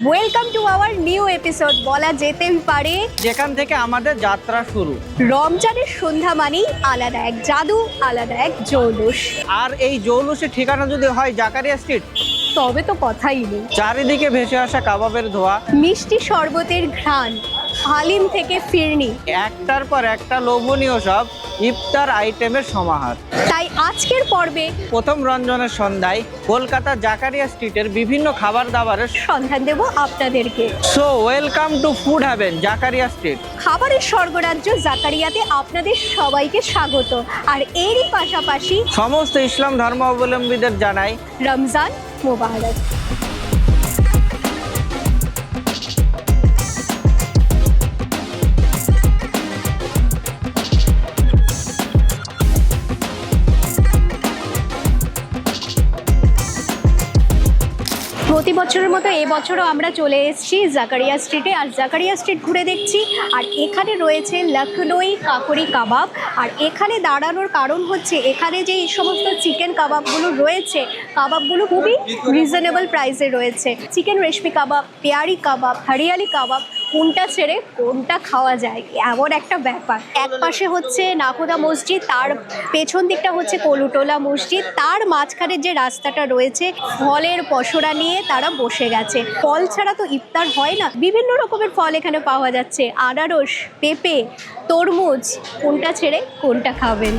Welcome to our new episode বলা যেতেই পারে। যেখান থেকে আমাদের যাত্রা শুরু। রমজানের সন্ধ্যা মানেই আলাদা এক জাদু আলাদা এক জৌলুস। আর এই জৌলুসের ঠিকানা যদি হয় জাকারিয়া স্ট্রিট তবে তো কথাই নেই। চারিদিকে ভেসে আসা কাবাবের ধোয়া। মিষ্টি শরবতের ঘ্রাণ। হালিম থেকে ফিরনি। একটার পর একটা লোভনীয় সব ইফতার আইটেমের সমাহার। তাই আজকের পর্বে প্রথম রঞ্জনের সন্ধ্যায় কলকাতা জাকারিয়া স্ট্রিটের বিভিন্ন খাবার দাবারের সন্ধান দেব আপনাদেরকে। So welcome to food haven Zakaria street. খাবারের স্বর্গরাজ্য জাকারিয়াতে আপনাদের সবাইকে স্বাগত। আর এরই পাশাপাশি সমস্ত ইসলাম ধর্মাবলম্বীদের জানাই রমজান মোবারক। বছরের মতো এবছরও আমরা চলে এসেছি জাকারিয়া স্ট্রিটে। আর জাকারিয়া স্ট্রিট ঘুরে দেখছি, আর এখানে রয়েছে লখনৌই কাকরি কাবাব। আর এখানে দাঁড়ানোর কারণ হচ্ছে, এখানে যে এই সমস্ত চিকেন কাবাবগুলো রয়েছে, কাবাবগুলো খুবই রিজনেবল প্রাইসে রয়েছে। চিকেন রেশমি কাবাব, পেয়ারি কাবাব, হরিয়ালি কাবাব কোনটা ছেড়ে কোনটা খাওয়া যায়, এমন একটা ব্যাপার। এক পাশে হচ্ছে নাকোদা মসজিদ, তার পেছন দিকটা হচ্ছে কলুটোলা মসজিদ, তার মাঝখানের যে রাস্তাটা রয়েছে, ফলের পসরা নিয়ে তারা বসে গেছে। ফল ছাড়া তো ইফতার হয় না। বিভিন্ন রকমের ফল এখানে পাওয়া যাচ্ছে। আনারস, পেঁপে, তরমুজ, কোনটা ছেড়ে কোনটা খাবেন?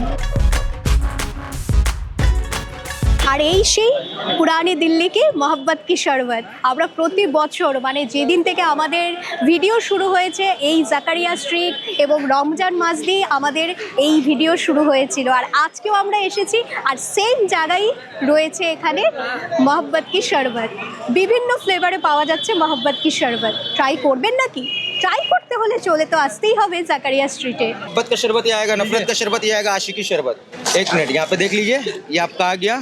আর এই সেই পুরানি দিল্লিকে মোহাব্বত কি শরবত আমরা প্রতি বছর মানে যেদিন থেকে আমাদের ভিডিও শুরু হয়েছে এই জাকারিয়া স্ট্রিট এবং রমজান মাস দিয়ে আমাদের এই ভিডিও শুরু হয়েছিল আর আজকেও আমরা এসেছি আর সেম জায়গায় রয়েছে এখানে মোহাব্বত কি শরবত বিভিন্ন ফ্লেভারে পাওয়া যাচ্ছে মোহাব্বত কি শরবত ট্রাই করবেন নাকি ট্রাই করতে হলে চলে তো আসতেই হবে জাকারিয়া স্ট্রিটে मोहब्बत का शरबत ये आएगा नफरत का शरबत ये आएगा आशिकी शरबत एक मिनट यहाँ पे देख लीजिए ये आपका आ गया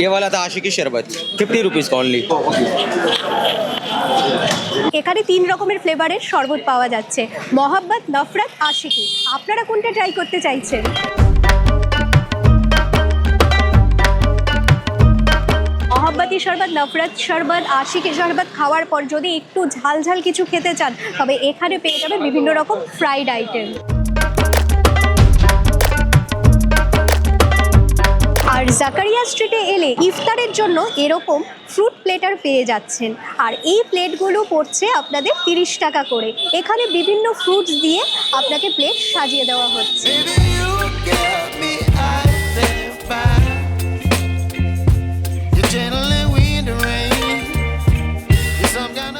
ये वाला था आशिकी शरबत फिफ्टी रुपीज़ का ओनली এখানে তিন রকমের ফ্লেভারের শরবত পাওয়া যাচ্ছে মহাব্বত নফরত আশিকি আপনারা কোনটা ট্রাই করতে চাইছেন মহাব্বতী শরবত, নফরত শরবত, আশিকি শরবত খাওয়ার পর যদি একটু ঝাল ঝাল কিছু খেতে চান, তবে এখানে পেয়ে যাবে বিভিন্ন রকম ফ্রাইড আইটেম আর জাকারিয়া স্ট্রিটে এলে ইফতারের জন্য এরকম ফ্রুট প্লেটার পেয়ে যাচ্ছেন। আর এই প্লেটগুলো পড়ছে আপনাদের তিরিশ টাকা করে। এখানে বিভিন্ন ফ্রুটস দিয়ে আপনাকে প্লেট সাজিয়ে দেওয়া হচ্ছে।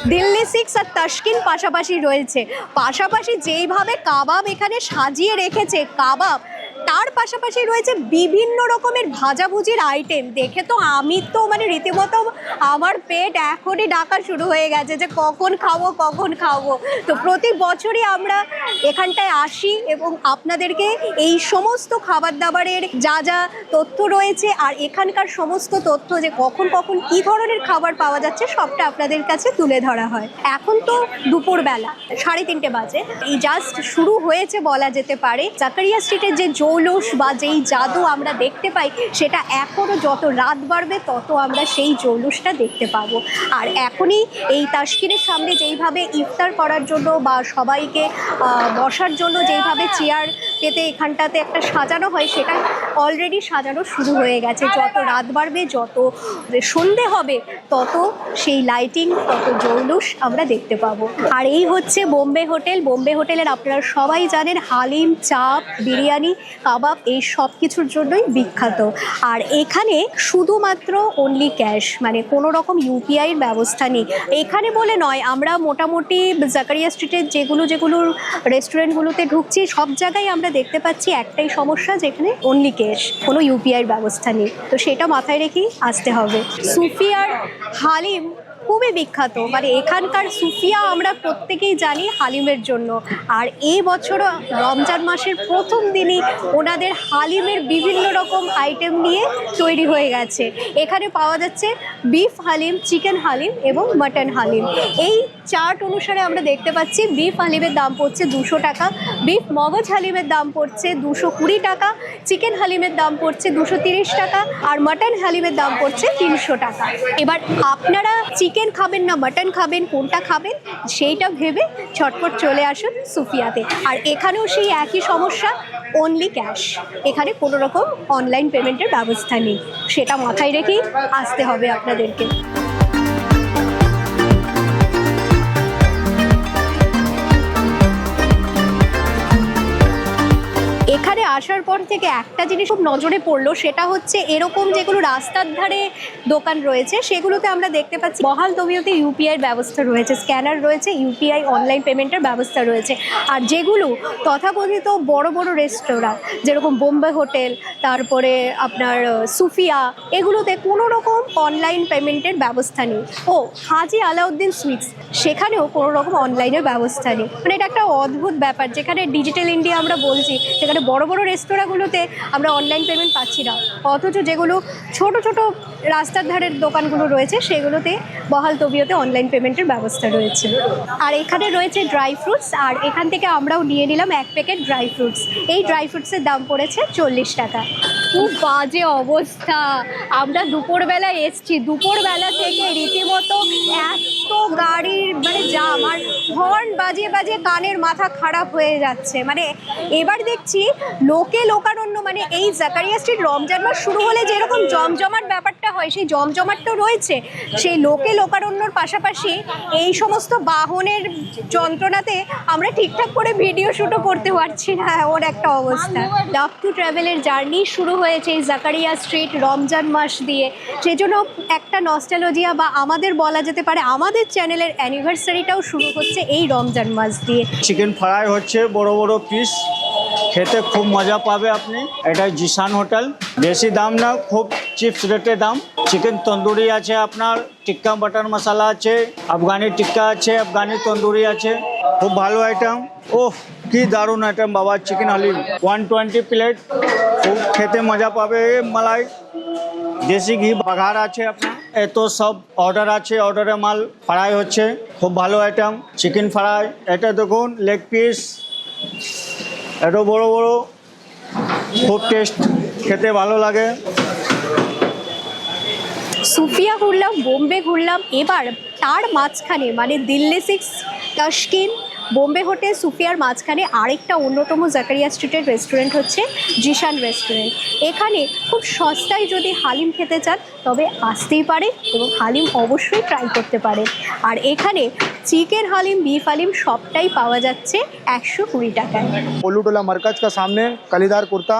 দিল্লি সিক্স আর তস্কিন পাশাপাশি রয়েছে। পাশাপাশি যেইভাবে কাবাব এখানে সাজিয়ে রেখেছে কাবাব তার পাশাপাশি রয়েছে বিভিন্ন রকমের ভাজাভুজির আইটেম দেখে তো আমি তো মানে রীতিমতো আমার পেট এখনই ডাকা শুরু হয়ে গেছে যে কখন খাব কখন খাব। তো প্রতি বছরই আমরা এখানটায় আসি এবং আপনাদেরকে এই সমস্ত খাবার দাবারের যা যা তথ্য রয়েছে আর এখানকার সমস্ত তথ্য যে কখন কখন কি ধরনের খাবার পাওয়া যাচ্ছে সবটা আপনাদের কাছে তুলে ধরা হয়। এখন তো দুপুরবেলা, সাড়ে তিনটে বাজে। এই জাস্ট শুরু হয়েছে বলা যেতে পারে। জাকারিয়া স্ট্রিটের যে জৌলুস বা যেই জাদু আমরা দেখতে পাই, সেটা এখনও যত রাত বাড়বে, তত আমরা সেই জৌলুসটা দেখতে পাবো। আর এখনই এই তাস্কিরের সামনে যেইভাবে ইফতার করার জন্য বা সবাইকে বসার জন্য যেইভাবে চেয়ার পেতে এখানটাতে একটা সাজানো হয়, সেটা অলরেডি সাজানো শুরু হয়ে গেছে। যত রাত বাড়বে, যত সন্ধে হবে, তত সেই লাইটিং তত জৌলুস আমরা দেখতে পাবো। আর এই হচ্ছে বোম্বে হোটেল। বোম্বে হোটেলের আপনারা সবাই জানেন হালিম চাপ বিরিয়ানি কাবাব এই সব কিছুর জন্যই বিখ্যাত। আর এখানে শুধুমাত্র অনলি ক্যাশ মানে কোনো রকম ইউপিআইয়ের ব্যবস্থা নেই। এখানে বলে নয়, আমরা মোটামুটি জাকারিয়া স্ট্রিটের যেগুলো যেগুলো রেস্টুরেন্টগুলোতে ঢুকছি, সব জায়গায় আমরা দেখতে পাচ্ছি একটাই সমস্যা, যেখানে অনলি ক্যাশ কোনো ইউপিআইয়ের ব্যবস্থা নেই। তো সেটা মাথায় রেখেই আসতে হবে। সুফিয়ার হালিম খুবই বিখ্যাত। মানে এখানকার সুফিয়া আমরা প্রত্যেকেই জানি হালিমের জন্য। আর এই বছরও রমজান মাসের প্রথম দিনই ওনাদের হালিমের বিভিন্ন রকম আইটেম নিয়ে তৈরি হয়ে গেছে। এখানে পাওয়া যাচ্ছে বিফ হালিম চিকেন হালিম এবং মাটন হালিম। এই চার্ট অনুসারে আমরা দেখতে পাচ্ছি, বিফ হালিমের দাম পড়ছে দুশো টাকা, বিফ মগজ হালিমের দাম পড়ছে দুশো কুড়ি টাকা, চিকেন হালিমের দাম পড়ছে দুশো তিরিশ টাকা, আর মাটন হালিমের দাম পড়ছে তিনশো টাকা। এবার আপনারা চিকেন খাবেন না, মাটন খাবেন, কোনটা খাবেন, সেইটা ভেবে ছটপট চলে আসুন সুফিয়াতে। আর এখানেও সেই একই সমস্যা অনলি ক্যাশ এখানে কোনো রকম অনলাইন পেমেন্টের ব্যবস্থা নেই। সেটা মাথায় রেখেই আসতে হবে আপনাদেরকে। আসার পর থেকে একটা জিনিস খুব নজরে পড়ল, সেটা হচ্ছে এরকম যেগুলো রাস্তার ধারে দোকান রয়েছে, সেগুলোতে আমরা দেখতে পাচ্ছি বহাল তবিয়তে ইউপিআই ব্যবস্থা রয়েছে, স্ক্যানার রয়েছে ইউপিআই অনলাইন পেমেন্টের ব্যবস্থা রয়েছে। আর যেগুলো তথাকথিত বড় বড় রেস্তোরাঁ, যেরকম বোম্বে হোটেল, তারপরে আপনার সুফিয়া, এগুলোতে কোনো রকম অনলাইন পেমেন্টের ব্যবস্থা নেই। ও, হাজি আলাউদ্দিন সুইটস, সেখানেও কোনো রকম অনলাইনের ব্যবস্থা নেই। মানে এটা একটা অদ্ভুত ব্যাপার, যেখানে ডিজিটাল ইন্ডিয়া আমরা বলছি, সেখানে বড় বড় রেস্তোরাঁগুলোতে আমরা অনলাইন পেমেন্ট পাচ্ছি না। অথচ যেগুলো ছোট ছোট রাস্তার ধারের দোকানগুলো রয়েছে, সেগুলোতে বহাল তবিয়তে অনলাইন পেমেন্টের ব্যবস্থা রয়েছে। আর এখানে রয়েছে ড্রাই ফ্রুটস আর এখান থেকে আমরাও নিয়ে নিলাম এক প্যাকেট ড্রাই ফ্রুটস এই ড্রাই ফ্রুটসের দাম পড়েছে চল্লিশ টাকা। খুব বাজে অবস্থা। আমরা দুপুরবেলা এসছি। দুপুরবেলা থেকে রীতিমতো এত গাড়ির মানে জাম, আর হর্ন বাজিয়ে বাজিয়ে কানের মাথা খারাপ হয়ে যাচ্ছে। মানে এবার দেখছি লোকে লোকারণ্য মানে এই জাকারিয়া স্ট্রিট রমজান মাস শুরু হলে যেরকম জমজমাট ব্যাপারটা হয়, সেই জমজমাটটা রয়েছে। সেই লোকে লোকারণ্যর পাশাপাশি এই সমস্ত বাহনের যন্ত্রণাতে আমরা ঠিকঠাক করে ভিডিও শ্যুটও করতে পারছি না, ওর একটা অবস্থা। ডাক টু ট্রাভেলের জার্নি শুরু হয়েছে এই জাকারিয়া স্ট্রিট রমজান মাস দিয়ে। সেই জন্য একটা নস্টালজিয়া বা আমাদের বলা যেতে পারে, আমাদের চ্যানেলের অ্যানিভার্সারিটাও শুরু হচ্ছে এই রমজান মাস দিয়ে। চিকেন ফ্রাই হচ্ছে বড় বড় পিস খেতে খুব মজা পাবে আপনি। এটা জিসান হোটেল। বেশি দাম না, খুব চিপস রেটে দাম। চিকেন তন্দুরি আছে আপনার, টিক্কা বাটার মশলা আছে, আফগানি টিক্কা আছে, আফগানি তন্দুরি আছে। খুব ভালো আইটেম ওহ কি দারুণ আইটেম বাবা chicken haleem. One twenty plate খুব খেতে মজা পাবে মালাই। দেশি ঘি বাঘার আছে আপনার। এত সব অর্ডার আছে অর্ডারে মাল ফ্রাই হচ্ছে। খুব ভালো আইটেম চিকেন ফ্রাই এটা দেখুন লেগ পিস এত বড় বড় খুব টেস্ট খেতে ভালো লাগে। সুফিয়া ঘুরলাম, বোম্বে ঘুরলাম, এবার তার মাঝখানে মানে দিল্লি সিক্স তাস্কিন বোম্বে হোটেল সুফিয়ার মাঝখানে আরেকটা অন্যতম জাকারিয়া স্ট্রিটের রেস্টুরেন্ট হচ্ছে জিশান রেস্টুরেন্ট এখানে খুব সস্তায় যদি হালিম খেতে চান তবে আসতেই পারে এবং হালিম অবশ্যই ট্রাই করতে পারে আর এখানে চিকেন হালিম বিফ হালিম সবটাই পাওয়া যাচ্ছে একশো কুড়ি টাকায় पोलू टोला मरकज का सामने कलीदार कुर्ता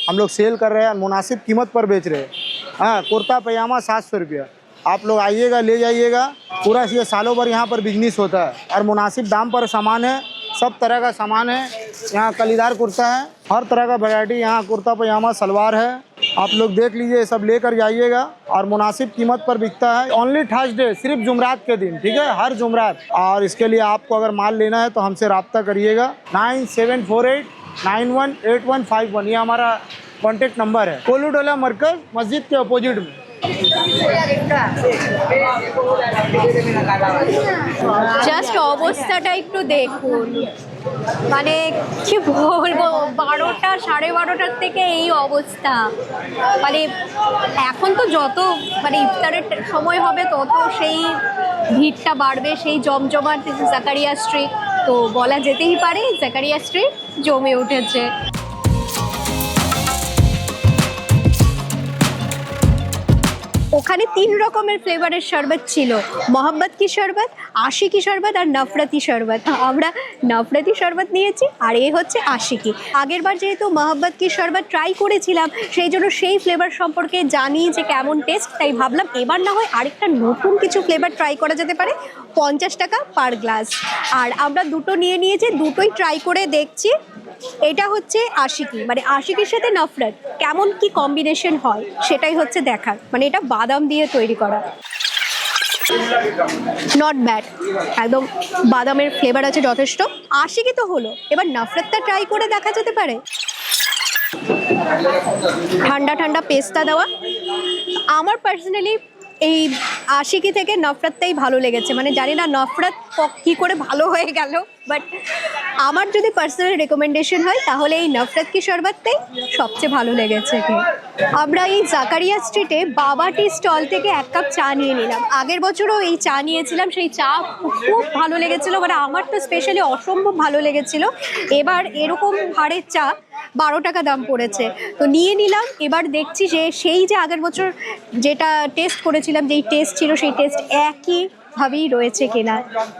हम लोग सेल कर रहे हैं मुनासिब कीमत पर बेच रहे हैं हाँ कुर्ता पजामा सात सौ रुपया आप लोग आइएगा, ले जाइएगा। पूरा ये सालों भर यहाँ पर बिज़नेस होता है। और मुनासिब दाम पर सामान है, सब तरह का सामान है। यहाँ कलीदार कुर्ता है, हर तरह का वैरायटी यहाँ कुर्ता पजामा, सलवार है। आप लोग देख लीजिए सब लेकर जाइएगा। और मुनासिब कीमत पर बिकता है। ओनली थर्सडे सिर्फ़ जुमरात के दिन, ठीक है? हर जुमरात। और इसके लिए आपको अगर माल लेना है तो हमसे रब्ता करिएगा। Nine seven four eight, nine one eight one five one, ये हमारा कॉन्टेक्ट नंबर है। कोलू डोला मरकज, मस्जिद के अपोजिट में। জাস্ট অবস্থাটা একটু দেখুন। মানে কি বলব, বারোটা, সাড়ে বারোটার থেকে এই অবস্থা। মানে এখন তো যত মানে ইফতারের সময় হবে, তত সেই ভিড়টা বাড়বে, সেই জমজমাট জাকারিয়া স্ট্রিট তো বলা যেতেই পারে জাকারিয়া স্ট্রিট জমে উঠেছে। ওখানে তিন রকমের ফ্লেভারের শরবত ছিল। মোহাম্মদ কি শরবত? আশিকি শরবত? আর নফরতি শরবত। আমরা নফরতি শরবত নিয়েছি, আর এ হচ্ছে আশিকি আগের বার যেহেতু মোহাম্মদ কি শরবত ট্রাই করেছিলাম, সেই জন্য সেই ফ্লেভার সম্পর্কে জানি যে কেমন টেস্ট তাই ভাবলাম এবার না হয় আরেকটা নতুন কিছু ফ্লেভার ট্রাই করা যেতে পারে, পঞ্চাশ টাকা পার গ্লাস আর আমরা দুটো নিয়ে নিয়েছি, দুটোই ট্রাই করে দেখছি। এটা হচ্ছে আশিকি। মানে আশিকির সাথে নফরত, কেমন কি কম্বিনেশন হয় সেটাই হচ্ছে দেখার। মানে এটা বাদাম দিয়ে তৈরি করা। নট ব্যাড একদম বাদামের ফ্লেভার আছে যথেষ্ট। আশিকি তো হলো। এবার নফরতটা ট্রাই করে দেখা যেতে পারে। ঠান্ডা ঠান্ডা পেস্তা দেওয়া। আমার পার্সোনালি এই আশিকি থেকে নফরতটাই ভালো লেগেছে। মানে জানি না নফরত ক- করে ভালো হয়ে গেল বাট আমার যদি পার্সোনাল রেকমেন্ডেশন হয়, তাহলে এই নফরত কি শরবতটাই সবচেয়ে ভালো লেগেছে আমরা এই জাকারিয়া স্ট্রিটে বাবা টি স্টল থেকে এক কাপ চা নিয়ে নিলাম। আগের বছরও এই চা নিয়েছিলাম, সেই চা খুব ভালো লেগেছিল মানে আমার তো স্পেশালি অসম্ভব ভালো লেগেছিল। এবার এরকম হাড়ের চা বারো টাকা দাম পড়েছে তো নিয়ে নিলাম এবার দেখছি যে সেই যে আগের বছর যেটা টেস্ট করেছিলাম যেই টেস্ট ছিল সেই টেস্ট একই ভাবেই রয়েছে কিনা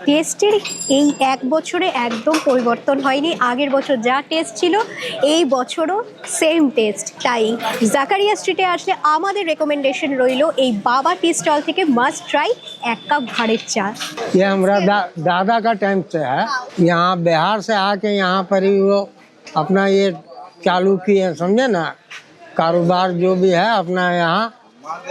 টেস্টের এই এক বছরে একদম পরিবর্তন হয়নি আগের বছর যা টেস্ট ছিল এই বছরও সেম টেস্ট তাই জাকারিয়া স্ট্রিটে আসলে আমাদের রেকমেন্ডেশন রইলো এই বাবা টি স্টল থেকে মাস্ট ট্রাই এক কাপ ভাড়ের চা ये हमारा दा, दादा का टाइम से है यहाँ बिहार से आके यहाँ पर ही वो अपना ये चालू किए समझे ना? कारोबार जो भी है अपना यहाँ,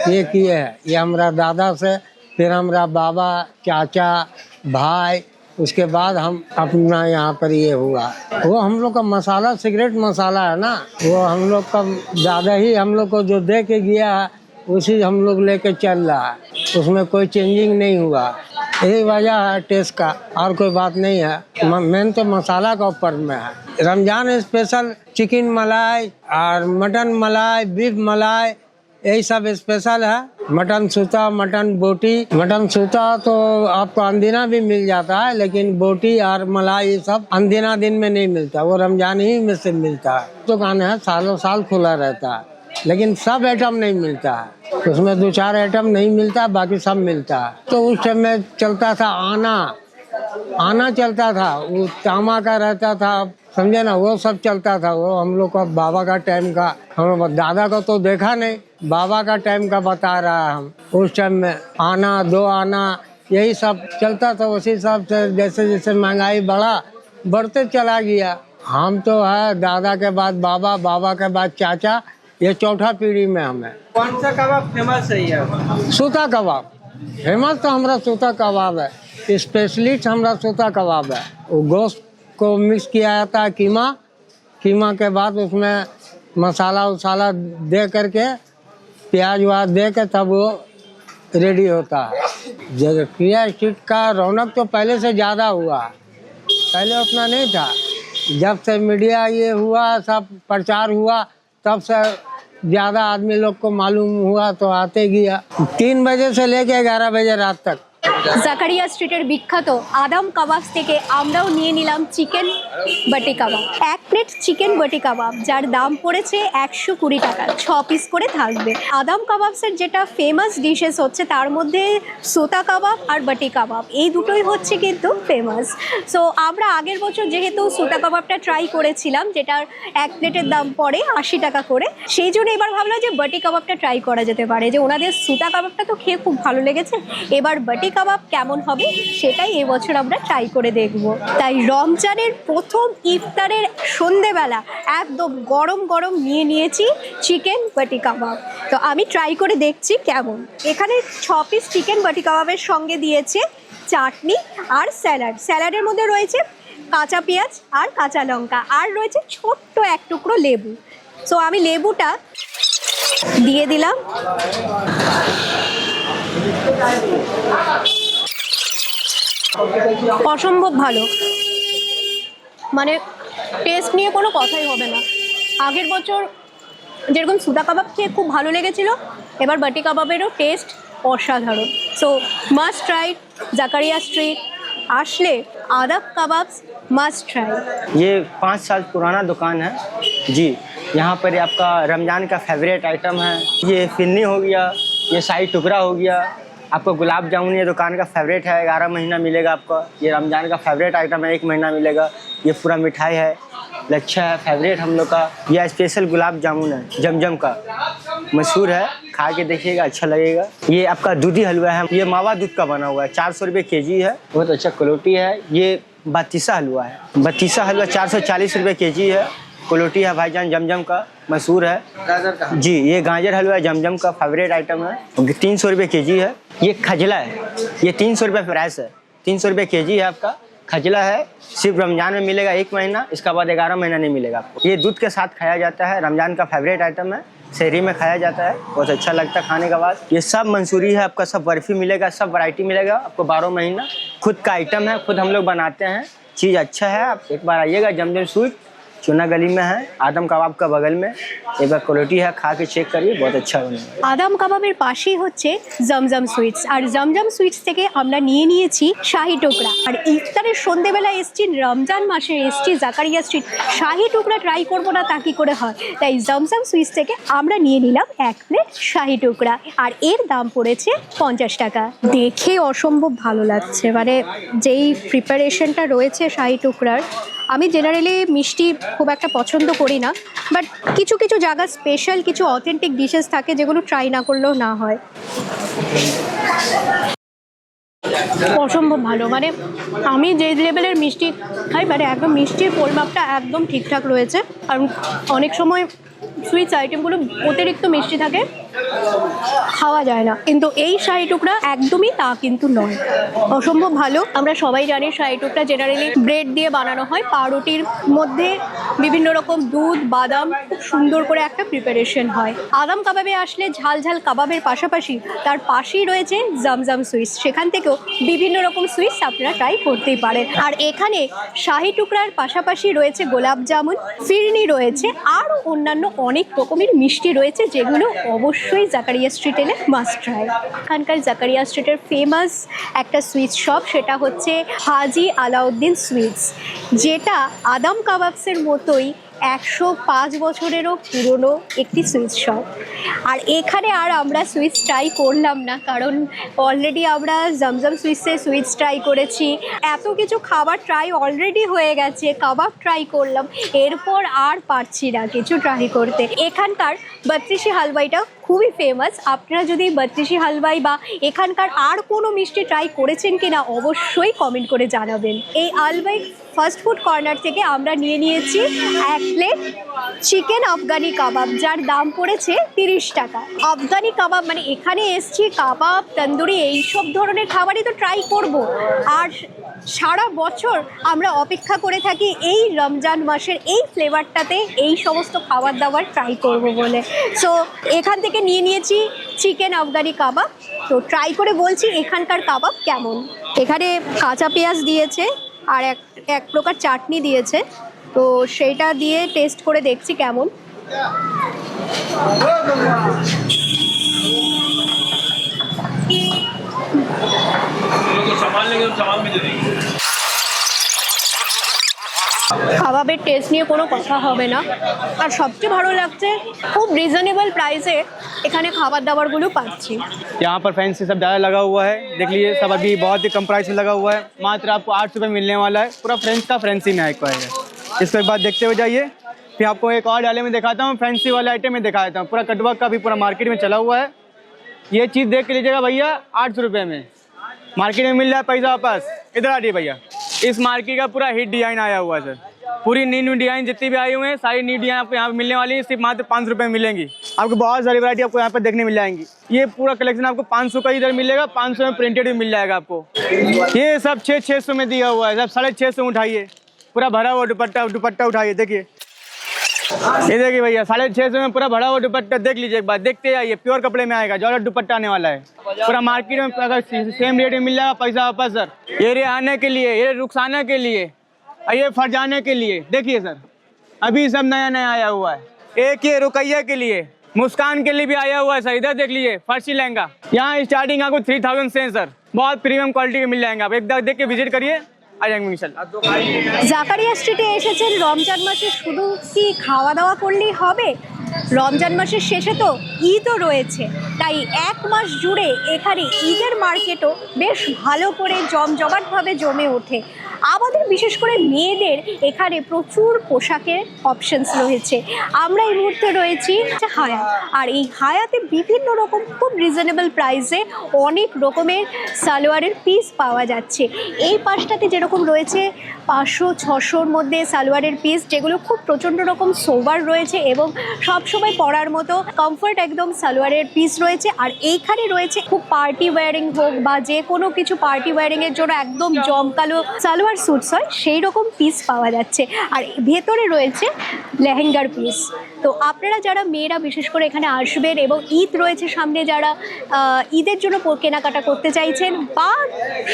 ये किए है। ये हमारा दादा से, फिर हमारा बाबा, चाचा, भाई, उसके बाद हम अपना यहाँ पर ये हुआ। वो हम लोग का मसाला, सिगरेट मसाला है ना? वो हम लोग का ज़्यादा ही हम लोग को जो दे के गया है, उसी हम लोग लेके चल रहा है। उसमें कोई चेंजिंग नहीं हुआ। यही वजह है टेस्ट का और कोई बात नहीं है। मेन तो मसाला का ऊपर में है। रमज़ान स्पेशल चिकन मलाई और मटन मलाई बीफ मलाई यही सब स्पेशल है। मटन सूता मटन बोटी। मटन सूता तो आपको अंदिना भी मिल जाता है लेकिन बोटी और मलाई ये सब अंदिना दिन में नहीं मिलता वो रमज़ान ही में से मिलता है। दुकान है सालों साल खुला रहता है। लेकिन सब आइटम नहीं मिलता। है उसमें दो चार आइटम नहीं मिलता, बाकी सब मिलता। है तो उस टाइम में चलता था आना। आना चलता था। वो तामा का रहता था, समझे ना? वो सब चलता था। वो हम लोग का बाबा का टाइम का, हम दादा को तो देखा नहीं। बाबा का टाइम का बता रहा है हम। उस टाइम में आना, दो आना, यही सब चलता था। उसी हिसाब से जैसे जैसे महँगाई बढ़ा, बढ़ते चला गया। हम तो है दादा के बाद बाबा बाबा के बाद चाचा। ये चौथा पीढ़ी में हमें कौन सा कबाब फ़ेमस है ये? सूता कबाब। फ़ेमस तो हमारा सूता कबाब है। स्पेशलिस्ट हमारा सूता कबाब है। वो गोश्त को मिक्स किया जाता है कीमा। कीमा के बाद उसमें मसाला उसाला दे करके प्याज व्याज दे के तब वो रेडी होता है। जगतिया स्ट्रीट का रौनक तो पहले से ज़्यादा हुआ पहले उतना नहीं था। जब से मीडिया ये हुआ सब प्रचार हुआ तब से ज़्यादा आदमी लोग को मालूम हुआ तो आते गया। तीन बजे से लेके ग्यारह बजे रात तक। জাকারিয়া স্ট্রিটের বিখ্যাত আদাম কাবাব থেকে আমরাও নিয়ে নিলাম চিকেন বাটি কাবাব। এক প্লেট চিকেন বাটি কাবাব, যার দাম পড়েছে একশো কুড়ি টাকা। ছ পিস করে থাকবে। আদাম কাবাবসের যেটা ফেমাস ডিশেস হচ্ছে তার মধ্যে সোতা কাবাব আর বাটি কাবাব। এই দুটোই হচ্ছে কিন্তু ফেমাস সো আমরা আগের বছর যেহেতু সোতা কাবাবটা ট্রাই করেছিলাম, যেটার এক প্লেটের দাম পড়ে আশি টাকা করে, সেই জন্য এবার ভাবলাম যে বাটি কাবাবটা ট্রাই করা যেতে পারে। যে ওনাদের সুতা কাবাবটা তো খেয়ে খুব ভালো লেগেছে। এবার বাটি কাবাব কেমন হবে সেটাই এবছর আমরা ট্রাই করে দেখব। তাই রমজানের প্রথম ইফতারের সন্ধেবেলা একদম গরম গরম নিয়ে নিয়েছি চিকেন বাটি কাবাব। তো আমি ট্রাই করে দেখছি কেমন। এখানে ছ পিস চিকেন বাটি কাবাবের সঙ্গে দিয়েছে চাটনি আর স্যালাড। স্যালাডের মধ্যে রয়েছে কাঁচা পেঁয়াজ আর কাঁচা লঙ্কা আর রয়েছে ছোট্ট এক টুকরো লেবু। সো আমি লেবুটা দিয়ে দিলাম। অসম্ভব ভালো মানে টেস্ট নিয়ে কোনো কথাই হবে না আগের বছর যেরকম সুদা কাবাব খেয়ে খুব ভালো লেগেছিল এবার বাটি কাবাবেরও টেস্ট অসাধারণ so must try Zakaria street আসলে আদাব কাবাবস মাস্ট ট্রাই ये पाँच साल पुराना दुकान है जी यहाँ पर ये आपका रमज़ान का फेवरेट आइटम है ये फिन्नी हो गया ये शाही टुकड़ा हो गया आपको गुलाब जामुन ये दुकान का फेवरेट है, ग्यारह महीना मिलेगा आपको। ये रमज़ान का फेवरेट आइटम है, एक महीना मिलेगा। ये पूरा मिठाई है, लच्छा है फेवरेट हम लोग का। यह स्पेशल गुलाब जामुन है, जमजम का। मशहूर है, खा के देखिएगा अच्छा लगेगा। ये आपका दूधी हलवा है, ये मावा दूध का बना हुआ है, चार सौ रुपये के जी है। बहुत अच्छा क्वालिटी है। ये बत्तीसा हलवा है। बत्तीसा हलवा चार सौ चालीस रुपये के जी है। क्वालिटी है भाईजान जमजम का मशहूर है। गाजर का। जी ये गाजर हलवा जमजम का फेवरेट आइटम है। तीन सौ रुपये के जी है। ये खजला है। ये तीन सौ रुपये प्राइस है। तीन सौ रुपये के जी है आपका। खजला है। सिर्फ़ रमज़ान में मिलेगा एक महीना इसका बाद ग्यारह महीना नहीं मिलेगा आपको। ये दूध के साथ खाया जाता है। रमज़ान का फेवरेट आइटम है। शहरी में खाया जाता है। बहुत अच्छा लगता है खाने के बाद। ये सब मंसूरी है। आपका सब बर्फ़ी मिलेगा सब वैरायटी मिलेगा। आपको बारह महीना। खुद का आइटम है। खुद हम लोग बनाते हैं। चीज़ अच्छा है। आप एक बार आइएगा जमजम स्वीट चुना गली में है आदम कबाब का बगल में एक बार क्वालिटी है खा के चेक करिए बहुत अच्छा बनेगा আদাম কাবাবের পাশেই হচ্ছে জমজম সুইটস আর জমজম সুইটস থেকে আমরা নিয়ে নিয়েছি শাহি টুকরা আর ইফতারের সন্ধেবেলা এসছি রমজান মাসে এসছি জাকারিয়া স্ট্রিট শাহি টুকরা ট্রাই করবো না তা কি করে হয় তাই জমজম সুইটস থেকে আমরা নিয়ে নিলাম এক প্লেট শাহি টুকরা আর এর দাম পড়েছে পঞ্চাশ টাকা দেখে অসম্ভব ভালো লাগছে মানে যেই প্রিপারেশনটা রয়েছে শাহি টুকরার আমি জেনারেলি মিষ্টি খুব একটা পছন্দ করি না বাট কিছু কিছু জায়গা স্পেশাল কিছু অথেন্টিক ডিশেস থাকে যেগুলো ট্রাই না করলেও না হয়। অসম্ভব ভালো মানে আমি যে লেভেলের মিষ্টি খাই মানে একদম মিষ্টির পরিমাপটা একদম ঠিকঠাক রয়েছে, কারণ অনেক সময় সুইটস আইটেমগুলো অতিরিক্ত মিষ্টি থাকে, খাওয়া যায় না। কিন্তু এই শাহি টুকরা একদমই তা কিন্তু নয়। অসম্ভব ভালো। আমরা সবাই জানি শাহি টুকরা জেনারেলি ব্রেড দিয়ে বানানো হয়। পাউরুটির মধ্যে বিভিন্ন রকম দুধ, বাদাম, খুব সুন্দর করে একটা প্রিপারেশন হয়। আদাম কাবাবে আসলে ঝাল ঝাল কাবাবের পাশাপাশি তার পাশেই রয়েছে জামজাম সুইটস সেখান থেকেও বিভিন্ন রকম সুইটস আপনারা ট্রাই করতেই পারেন। আর এখানে শাহি টুকরার পাশাপাশি রয়েছে গোলাপ জামুন, ফিরনি রয়েছে, আরও অন্যান্য অনেক রকমের মিষ্টি রয়েছে, যেগুলো অবশ্যই জাকারিয়া স্ট্রিট এলে মাস্ট ট্রাই এখানকার জাকারিয়া স্ট্রিটের ফেমাস একটা সুইটস শপ সেটা হচ্ছে হাজি আলাউদ্দিন সুইটস যেটা আদাম কাবাবসের মতোই একশো পাঁচ বছরেরও পুরনো একটি সুইচ শপ আর এখানে আর আমরা সুইচ ট্রাই করলাম না, কারণ অলরেডি আমরা জমজম সুইচে সুইচ ট্রাই করেছি। এত কিছু খাবার ট্রাই অলরেডি হয়ে গেছে, কাবাব ট্রাই করলাম, এরপর আর পারছি না কিছু ট্রাই করতে। এখানকার বত্রিশি হালুয়াইটা খুবই ফেমাস আপনারা যদি বত্রিশি হালুয়াই বা এখানকার আর কোনো মিষ্টি ট্রাই করেছেন কিনা, অবশ্যই কমেন্ট করে জানাবেন। এই আলবাই ফাস্ট ফুড কর্নার থেকে আমরা নিয়ে নিয়েছি এক প্লেট চিকেন আফগানি কাবাব, যার দাম পড়েছে তিরিশ টাকা। আফগানি কাবাব মানে এখানে এসছি, কাবাব, তন্দুরি, এইসব ধরনের খাবারই তো ট্রাই করব। আর সারা বছর আমরা অপেক্ষা করে থাকি এই রমজান মাসের এই ফ্লেভারটাতে এই সমস্ত খাবার দাবার ট্রাই করব বলে। সো এখান থেকে নিয়ে নিয়েছি চিকেন আফগানি কাবাব। তো ট্রাই করে বলছি এখানকার কাবাব কেমন। এখানে কাঁচা পেঁয়াজ দিয়েছে আর এক এক প্রকার চাটনি দিয়েছে। তো সেইটা দিয়ে টেস্ট করে দেখছি কেমন। কাবাবের টেস্ট নিয়ে কোনো কথা হবে না আর সবচেয়ে ভালো লাগছে খুব রিজনেবল প্রাইসে এখানে খাবার দাবারগুলো পাচ্ছি यहाँ पर फैंसी सब ज़्यादा लगा हुआ है देख लीजिए सब अभी बहुत ही कम प्राइस में लगा हुआ है मात्र आपको आठ रुपये मिलने वाला है पूरा फ्रेंच का फ्रेंसी में आएगा है इसको एक बार देखते हुए जाइए फिर आपको एक और डाले में दिखाता हूँ फैंसी वाले आइटम में दिखाता हूँ पूरा कटवर्क का भी पूरा मार्केट में चला हुआ है ये चीज़ देख के लीजिएगा भैया आठ सौ रुपये में मार्केट में मिल रहा है पैसा वापस इधर आ जाइए भैया इस मार्केट का पूरा हिट डिज़ाइन आया हुआ है सर पूरी न्यू न्यू डिज़ाइन जितनी भी आई हुई है, सारी न्यू डिज़ाइन आपको यहाँ पे मिलने वाली है। सिर्फ़ मात्र पाँच रुपये में मिलेंगी। आपको बहुत सारी वरायटी आपको यहाँ पे देखने मिल जाएँगी। ये पूरा कलेक्शन आपको पाँच सौ का इधर मिलेगा, पाँच सौ में प्रिंटेड भी मिल जाएगा आपको। ये सब छः छः सौ में दिया हुआ है, सब साढ़े छः सौ उठाइए। पूरा भरा हुआ दुपट्टा दुपट्टा उठाइए, देखिए। ये देखिए भैया, साढ़े छः सौ में पूरा भरा हुआ दुपट्टा, देख लीजिए एक बार, देखते आइए प्योर कपड़े में आएगा जॉर्जेट दुपट्टा आने वाला है। पूरा मार्केट में अगर सेम रेट में मिल जाएगा पैसा वापस सर ये रे आने के लिए, ये रुखसाना के लिए, और ये फरजाने के लिए। देखिए सर अभी सब नया नया आया हुआ है। एक ये रुकैया के लिए, मुस्कान के लिए भी आया हुआ है सर इधर देख लीजिए फर्शी लहंगा। यहाँ स्टार्टिंग आपको थ्री थाउज़ेंड से सर बहुत प्रीमियम क्वालिटी के मिल जाएँगे आप। एक बार देख के विज़िट करिए। জাকারিয়া স্ট্রিটে এসেছেন রমজান মাসে শুধু কি খাওয়া দাওয়া করলেই হবে? রমজান মাসের শেষে তো ঈদও রয়েছে। তাই এক মাস জুড়ে এখানে ঈদের মার্কেটও বেশ ভালো করে জমজমাটভাবে জমে ওঠে। আমাদের বিশেষ করে মেয়েদের এখানে প্রচুর পোশাকের অপশনস রয়েছে। আমরা এই মুহূর্তে রয়েছি হায়াত আর এই হায়াতে বিভিন্ন রকম খুব রিজনেবল প্রাইসে অনেক রকমের সালোয়ারের পিস পাওয়া যাচ্ছে। এই পাশটাতে যেরকম রয়েছে পাঁচশো, ছশোর মধ্যে সালোয়ারের পিস যেগুলো খুব প্রচণ্ড রকম সোবার রয়েছে এবং সবসময় পরার মতো কমফর্ট একদম সালোয়ারের পিস রয়েছে। আর এইখানে রয়েছে খুব পার্টি ওয়ারিং হোক বা যে কোনো কিছু পার্টি ওয়ারিংয়ের জন্য একদম জমকালো সালোয়ার স্যুটস হয়, সেই রকম পিস পাওয়া যাচ্ছে। আর ভেতরে রয়েছে লেহেঙ্গার পিস তো আপনারা যারা মেয়েরা বিশেষ করে এখানে আসবেন এবং ঈদ রয়েছে সামনে যারা ঈদের জন্য কেনাকাটা করতে চাইছেন বা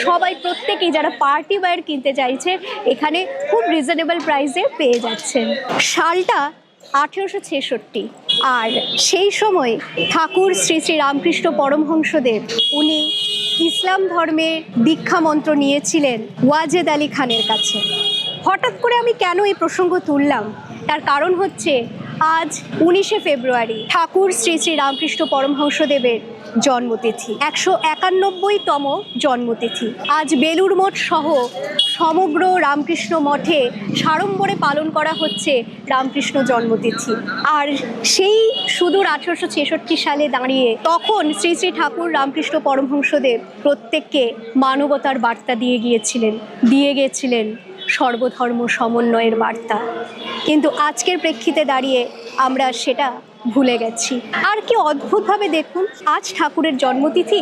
সবাই প্রত্যেকেই যারা পার্টি ওয়্যার কিনতে চাইছেন এখানে খুব রিজনেবল প্রাইসে পেয়ে যাচ্ছেন। শালটা আঠেরোশো ছেষট্টি। আর সেই সময় ঠাকুর শ্রী শ্রী রামকৃষ্ণ পরমহংসদেব, উনি ইসলাম ধর্মের দীক্ষা মন্ত্র নিয়েছিলেন ওয়াজেদ আলী খানের কাছে। হঠাৎ করে আমি কেন এই প্রসঙ্গ তুললাম? তার কারণ হচ্ছে আজ উনিশে ফেব্রুয়ারি ঠাকুর শ্রী শ্রী রামকৃষ্ণ পরমহংসদেবের জন্মতিথি, একশো একানব্বইতম জন্মতিথি। আজ বেলুর মঠ সহ সমগ্র রামকৃষ্ণ মঠে সাড়ম্বরে পালন করা হচ্ছে রামকৃষ্ণ জন্মতিথি। আর সেই সুদূর আঠারোশো ছেষট্টি সালে দাঁড়িয়ে তখন শ্রী শ্রী ঠাকুর রামকৃষ্ণ পরমহংসদেব প্রত্যেককে মানবতার বার্তা দিয়ে গিয়েছিলেন দিয়ে গিয়েছিলেন সর্বধর্ম সমন্বয়ের বার্তা। কিন্তু আজকের প্রেক্ষিতে দাঁড়িয়ে আমরা সেটা ভুলে গেছি। আর কি অদ্ভুতভাবে দেখুন, আজ ঠাকুরের জন্মতিথি।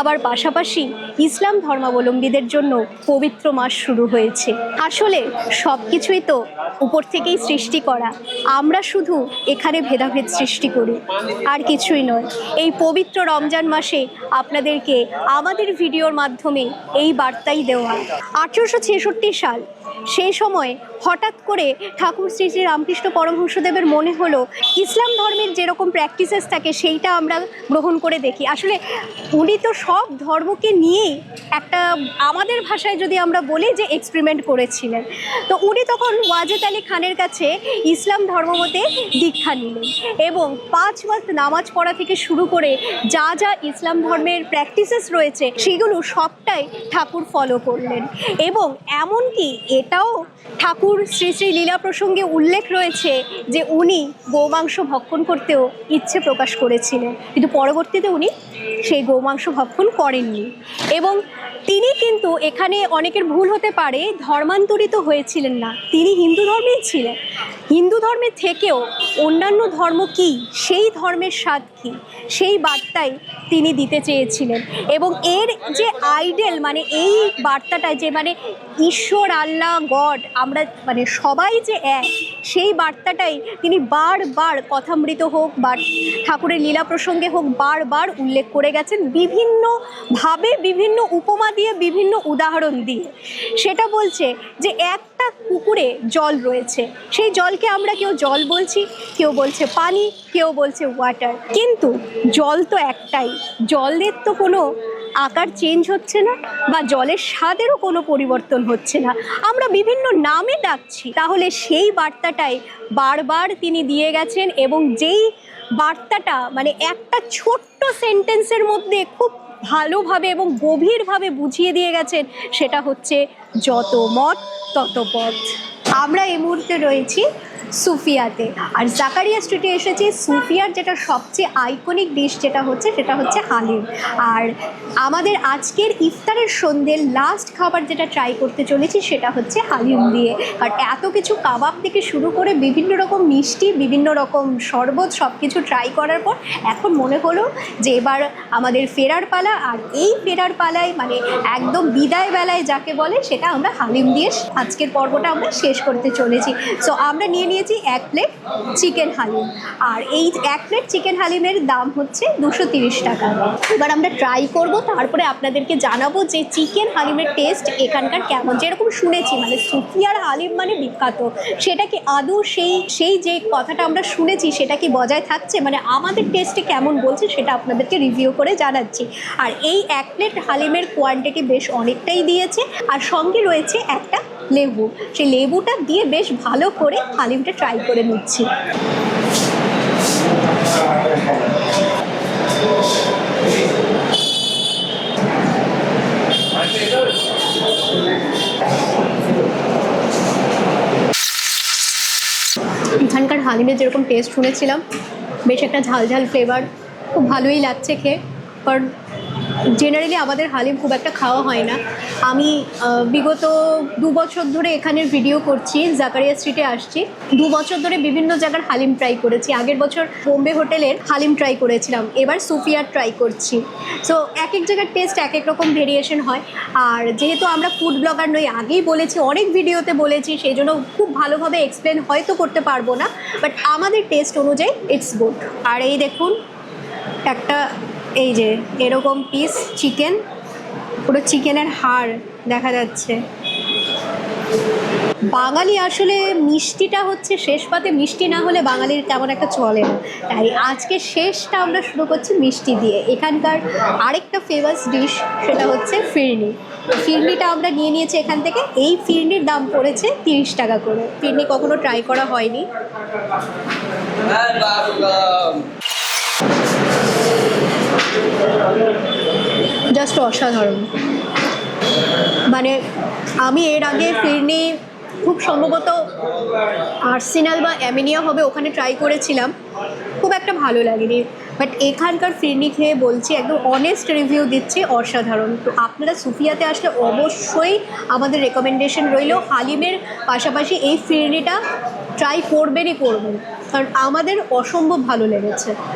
আবার পাশাপাশি ইসলাম ধর্মাবলম্বীদের জন্য পবিত্র মাস শুরু হয়েছে। আসলে সব কিছুই তো উপর থেকেই সৃষ্টি করা। আমরা শুধু এখানে ভেদাভেদ সৃষ্টি করি। আর কিছুই নয়। এই পবিত্র রমজান মাসে আপনাদেরকে আমাদের ভিডিওর মাধ্যমে এই বার্তাই দেওয়া। আঠেরোশো ছেষট্টি সাল, সেই সময় হঠাৎ করে ঠাকুর শ্রী শ্রী রামকৃষ্ণ পরমহংসদেবের মনে হলো, ইসলাম ধর্মের যেরকম প্র্যাকটিসেস থাকে, সেইটা আমরা গ্রহণ করে দেখি। আসলে উনি তো সব ধর্মকে নিয়েই একটা, আমাদের ভাষায় যদি আমরা বলি যে এক্সপেরিমেন্ট করেছিলেন। তো উনি তখন ওয়াজেদ আলী খানের কাছে ইসলাম ধর্মমতে দীক্ষা নিলেন এবং পাঁচ ওয়াক্ত নামাজ পড়া থেকে শুরু করে যা যা ইসলাম ধর্মের প্র্যাকটিসেস রয়েছে, সেগুলো সবটাই ঠাকুর ফলো করলেন। এবং এমনকি এটাও ঠাকুর শ্রী শ্রী লীলা প্রসঙ্গে উল্লেখ রয়েছে যে উনি গোমাংস ভক্ষণ করতেও ইচ্ছে প্রকাশ করেছিলেন। কিন্তু পরবর্তীতে উনি সেই গোমাংস ভক্ষণ করেননি। এবং তিনি কিন্তু এখানে অনেকের ভুল হতে পারে, ধর্মান্তরিত হয়েছিলেন না। তিনি হিন্দু ধর্মেই ছিলেন। হিন্দু ধর্মের থেকেও অন্যান্য ধর্ম কি, সেই ধর্মের স্বাদ কী, সেই বার্তাই তিনি দিতে চেয়েছিলেন। এবং এর যে আইডেল মানে এই বার্তাটায় যে মানে ঈশ্বর, আল্লাহ, গড, আমরা মানে সবাই যে এক, সেই বার্তাটাই তিনি বারবার কথামৃত হোক বা ঠাকুরের লীলা প্রসঙ্গে হোক বারবার উল্লেখ করে গেছেন বিভিন্নভাবে বিভিন্ন উপমা দিয়ে বিভিন্ন উদাহরণ দিয়ে। সেটা বলছে যে একটা পুকুরে জল রয়েছে। সেই জলকে আমরা কেউ জল বলছি, কেউ বলছে পানি, কেউ বলছে ওয়াটার কিন্তু জল তো একটাই। জলের তো কোনো আকার চেঞ্জ হচ্ছে না বা জলের স্বাদেরও কোনো পরিবর্তন হচ্ছে না। আমরা বিভিন্ন নামে ডাকছি। তাহলে সেই বার্তাটাই বারবার তিনি দিয়ে গেছেন এবং যেই বার্তাটা মানে একটা ছোট্ট সেন্টেন্সের মধ্যে খুব ভালোভাবে এবং গভীরভাবে বুঝিয়ে দিয়ে গেছেন, সেটা হচ্ছে, যত মত, তত পথ। আমরা এই মুহূর্তে রয়েছি সুফিয়াতে। আর জাকারিয়া স্ট্রিটে এসেছি সুফিয়ার যেটা সবচেয়ে আইকনিক ডিশ যেটা হচ্ছে, সেটা হচ্ছে হালিম। আর আমাদের আজকের ইফতারের সন্ধ্যের লাস্ট খাবার যেটা ট্রাই করতে চলেছি, সেটা হচ্ছে হালিম দিয়ে। আর এত কিছু কাবাব থেকে শুরু করে বিভিন্ন রকম মিষ্টি, বিভিন্ন রকম শরবত সব কিছু ট্রাই করার পর এখন মনে হলো যে এবার আমাদের ফেরার পালা। আর এই ফেরার পালায় মানে একদম বিদায় বেলায় যাকে বলে, সেটা আমরা হালিম দিয়ে আজকের পর্বটা আমরা শেষ করতে চলেছি। সো আমরা নিয়ে নিয়েছি এক প্লেট চিকেন হালিম আর এই এক প্লেট চিকেন হালিমের দাম হচ্ছে দুশো টাকা। এবার আমরা ট্রাই করব, তারপরে আপনাদেরকে জানাব যে চিকেন হালিমের টেস্ট এখানকার কেমন। যেরকম শুনেছি মানে সুফিয়ার হালিম মানে বিখ্যাত। সেটা কি আদৌ সেই সেই যে কথাটা আমরা শুনেছি, সেটা কি বজায় থাকছে? মানে আমাদের টেস্টে কেমন বলছে, সেটা আপনাদেরকে রিভিউ করে জানাচ্ছি। আর এই এক প্লেট হালিমের কোয়ান্টিটি বেশ অনেকটাই দিয়েছে। আর সঙ্গে রয়েছে একটা লেবু। সেই লেবুটা দিয়ে বেশ ভালো করে হালিমটা ট্রাই করে নিচ্ছি। এখানকার হালিমের যেরকম টেস্ট শুনেছিলাম, বেশ একটা ঝাল ঝাল ফ্লেভার খুব ভালোই লাগছে খেয়ে। কারণ জেনারেলি আমাদের হালিম খুব একটা খাওয়া হয় না। আমি বিগত দু বছর ধরে এখানের ভিডিও করছি, জাকারিয়া স্ট্রিটে আসছি। দু বছর ধরে বিভিন্ন জায়গার হালিম ট্রাই করেছি। আগের বছর বোম্বে হোটেলের হালিম ট্রাই করেছিলাম। এবার সুফিয়ার ট্রাই করছি। সো এক এক জায়গার টেস্ট এক এক রকম ভেরিয়েশন হয়। আর যেহেতু আমরা ফুড ব্লগার নই, আগেই বলেছি, অনেক ভিডিওতে বলেছি, সেই জন্য খুব ভালোভাবে এক্সপ্লেন হয়তো করতে পারব না। বাট আমাদের টেস্ট অনুযায়ী ইটস গুড আর এই দেখুন, একটা এই যে, এরকম পিস চিকেন পুরো চিকেনের হাড় দেখা যাচ্ছে। বাঙালি আসলে মিষ্টিটা হচ্ছে শেষ পাতে মিষ্টি না হলে বাঙালির তেমন একটা চলে না। তাই আজকে শেষটা আমরা শুরু করছি মিষ্টি দিয়ে। এখানকার আরেকটা ফেমাস ডিশ সেটা হচ্ছে ফিরনি। ফিরনিটা আমরা নিয়ে নিয়েছি এখান থেকে। এই ফিরনির দাম পড়েছে তিরিশ টাকা করে। ফিরনি কখনো ট্রাই করা হয়নি। জাস্ট অসাধারণ। মানে আমি এর আগে ফিরনি খুব সম্ভবত আর্সেনাল বা অ্যামিনিয়া হবে ওখানে ট্রাই করেছিলাম। খুব একটা ভালো লাগেনি। বাট এখানকার ফিরনি খেয়ে বলছি, একদম অনেস্ট রিভিউ দিচ্ছে, অসাধারণ। তো আপনারা সুফিয়াতে আসলে অবশ্যই আমাদের রেকমেন্ডেশন রইল। হালিমের পাশাপাশি এই ফিরনিটা ট্রাই করবেনই করবেন। কারণ আমাদের অসম্ভব ভালো লেগেছে।